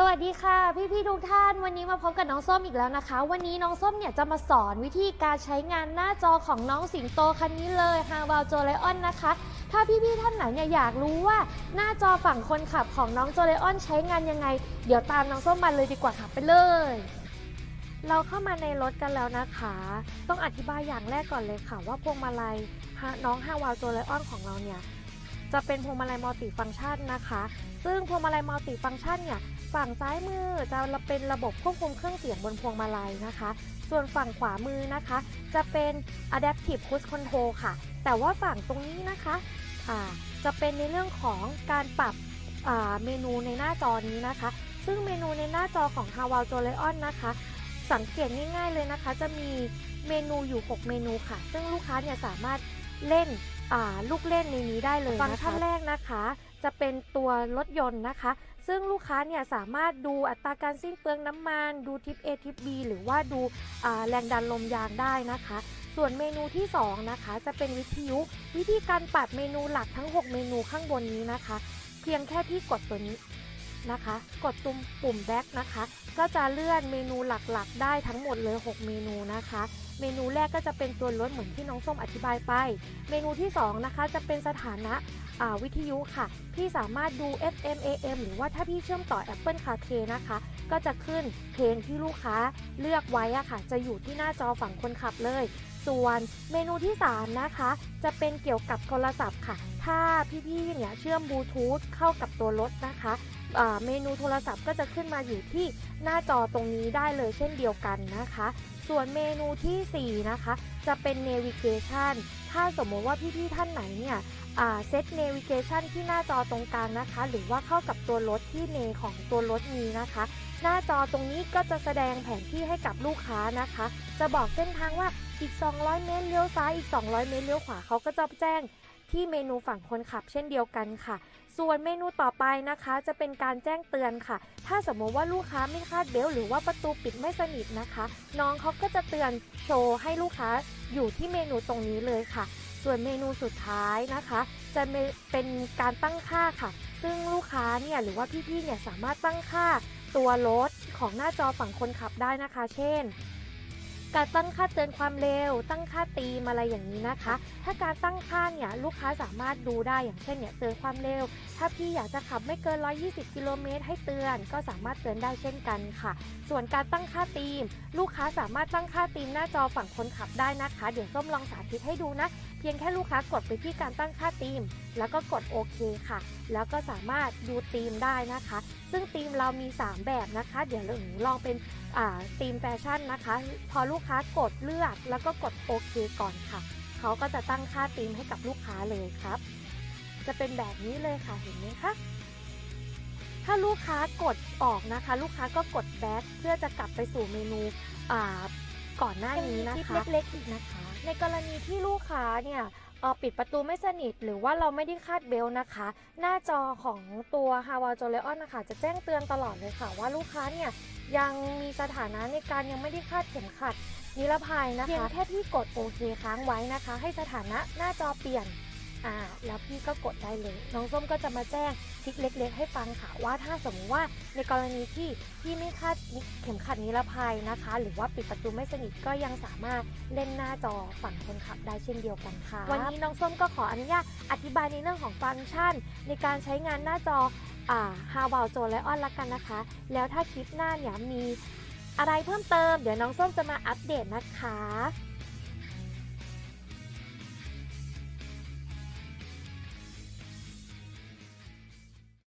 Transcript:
สวัสดีค่ะ พี่ๆทุกท่านวันนี้มาพบกับน้องส้มอีกแล้วนะคะ วันนี้น้องส้มเนี่ยจะมาสอนวิธีการใช้งานหน้าจอของน้องสิงโตคันนี้เลยฮาวาโจไลออนนะคะ ถ้าพี่ๆท่านไหนเนี่ยอยากรู้ว่าหน้าจอฝั่งคนขับของน้องโจไลออนใช้งานยังไง เดี๋ยวตามน้องส้มมาเลยดีกว่าค่ะไปเลย เราเข้ามาในรถกันแล้วนะคะ ต้องอธิบายอย่างแรกก่อนเลยค่ะ ว่าพวงมาลัยฮะน้องฮาวาโจไลออนของเราเนี่ย จะเป็นพวงมาลัยมัลติฟังก์ชันนะคะ ซึ่งพวงมาลัยมัลติฟังก์ชันเนี่ยฝั่งซ้ายมือจะเป็นระบบควบคุมเครื่องเสียงบนพวงมาลัยนะคะ ส่วนฝั่งขวามือนะคะ จะเป็น adaptive cruise control ค่ะ แต่ว่าฝั่งตรงนี้นะคะอ่าจะเป็นในเรื่องของการปรับเมนูในหน้าจอนี้นะคะ ซึ่งเมนูในหน้าจอของ h a w a l j o l e o n นะคะ สังเกตง่ายๆเลยนะคะ จะมีเมนูอยู่ 6 เมนูค่ะ ซึ่งลูกค้าเนี่ยสามารถเล่น ลูกเล่นในนี้ได้เลยฟังก์ชันแรกนะคะ จะเป็นตัวรถยนต์นะคะ ซึ่งลูกค้าเนี่ยสามารถดูอัตราการสิ้นเปลืองน้ำมัน ดูทิป A ทิป B หรือว่าดูาแรงดันลมยางได้นะคะ ส่วนเมนูที่ 2 นะคะ จะเป็นวิทยุ วิธีการปรับเมนูหลักทั้ง 6 เมนูข้างบนนี้นะคะ เพียงแค่ที่กดตัวนี้ นะคะ กดตุ่มปุ่มแบ็กนะคะ ก็จะเลื่อนเมนูหลักๆ ได้ทั้งหมดเลย 6 เมนูนะคะ เมนูแรกก็จะเป็นตัวรถเหมือนที่น้องส้มอธิบายไป เมนูที่ 2 นะคะ จะเป็นสถานะวิทยุค่ะ พี่สามารถดู FM AM หรือว่าถ้าพี่เชื่อมต่อ Apple CarPlay นะคะ ก็จะขึ้นเพลงที่ลูกค้าเลือกไว้อะค่ะ จะอยู่ที่หน้าจอฝั่งคนขับเลย ส่วนเมนูที่ 3 นะคะ จะเป็นเกี่ยวกับโทรศัพท์ค่ะ ถ้าพี่ๆเนี่ยเชื่อมบลูทูธเข้ากับตัวรถนะคะ เมนูโทรศัพท์ก็จะขึ้นมาอยู่ที่หน้าจอตรงนี้ได้เลยเช่นเดียวกันนะคะ ส่วนเมนูทีสี่4 นะคะ จะเป็น navigation ถ้าสมมติว่าพี่ๆท่านไหนเนี่ยเซต navigation ที่หน้าจอตรงกลางนะคะ หรือว่าเข้ากับตัวรถที่เนของตัวรถมีนะคะ หน้าจอตรงนี้ก็จะแสดงแผนที่ให้กับลูกค้านะคะ จะบอกเส้นทางว่าอีก 200 เมตรเลี้ยวซ้ายอีก 200 เมตรเลี้ยวขวาเขาก็จะแจ้งที่เมนูฝั่งคนขับเช่นเดียวกันค่ะ ส่วนเมนูต่อไปนะคะจะเป็นการแจ้งเตือนค่ะ ถ้าสมมติว่าลูกค้าไม่คาดเบลต์หรือว่าประตูปิดไม่สนิทนะคะ น้องเขาก็จะเตือนโชว์ให้ลูกค้าอยู่ที่เมนูตรงนี้เลยค่ะ ส่วนเมนูสุดท้ายนะคะ จะเป็นการตั้งค่าค่ะ ซึ่งลูกค้าเนี่ยหรือว่าพี่ๆเนี่ยสามารถตั้งค่าตัวรถของหน้าจอฝั่งคนขับได้นะคะ เช่น การตั้งค่าเตือนความเร็ว ตั้งค่าตีมอะไรอย่างนี้นะคะ ถ้าการตั้งค่าเนี่ยลูกค้าสามารถดูได้อย่างเช่นเนี่ยเตือนความเร็ว ถ้าพี่อยากจะขับไม่เกิน 120 กิโลเมตรให้เตือนก็สามารถเตือนได้เช่นกันค่ะ ส่วนการตั้งค่าตีม ลูกค้าสามารถตั้งค่าตีมหน้าจอฝั่งคนขับได้นะคะ เดี๋ยวส้มลองสาธิตให้ดูนะ เพียงแค่ลูกค้ากดไปที่การตั้งค่าตีม แล้วก็กดโอเคค่ะ แล้วก็สามารถดูตีมได้นะคะ ซึ่งตีมเรามี 3 แบบนะคะ เดี๋ยวเราลองเป็นอ่าตีมแฟชั่นนะคะ พอลูกค้ากดเลือกแล้วก็กดโอเคก่อนค่ะ เขาก็จะตั้งค่าตีมให้กับลูกค้าเลยครับ จะเป็นแบบนี้เลยค่ะเห็นไหมคะถ้าลูกค้ากดออกนะคะ ลูกค้าก็กดแบ็คเพื่อจะกลับไปสู่เมนูก่อนหน้านี้นะคะเล็กๆอีกนะคะ ในกรณีที่ลูกค้าเนี่ยปิดประตูไม่สนิท หรือว่าเราไม่ได้คาดเบลต์นะคะ หน้าจอของตัว h a w a l j o l e o n นะคะจะแจ้งเตือนตลอดเลยค่ะ ว่าลูกค้าเนี่ยยังมีสถานะในการยังไม่ได้คาดเข็มขัดนิรภัยนะคะเพียงแค่ที่กดโอเคค้างไว้นะคะ ให้สถานะหน้าจอเปลี่ยน อ่าแล้วพี่ก็กดได้เลย น้องส้มก็จะมาแจ้งทิกเล็ก ๆ ให้ฟังค่ะว่าถ้าสมมติว่าในกรณีที่พี่ไม่คาดเข็มขัดนิรภัยนะคะ หรือว่าปิดประตูไม่สนิทก็ยังสามารถเล่นหน้าจอฝั่งคนขับได้เช่นเดียวกันค่ะ วันนี้น้องส้มก็ขออนุญาตอธิบายในเรื่องของฟังก์ชัน ในการใช้งานหน้าจออ่าฮาวาลโจและออนละกันนะคะ แล้วถ้าคลิปหน้าเนี่ยมีอะไรเพิ่มเติม เดี๋ยวน้องส้มจะมาอัปเดตนะคะ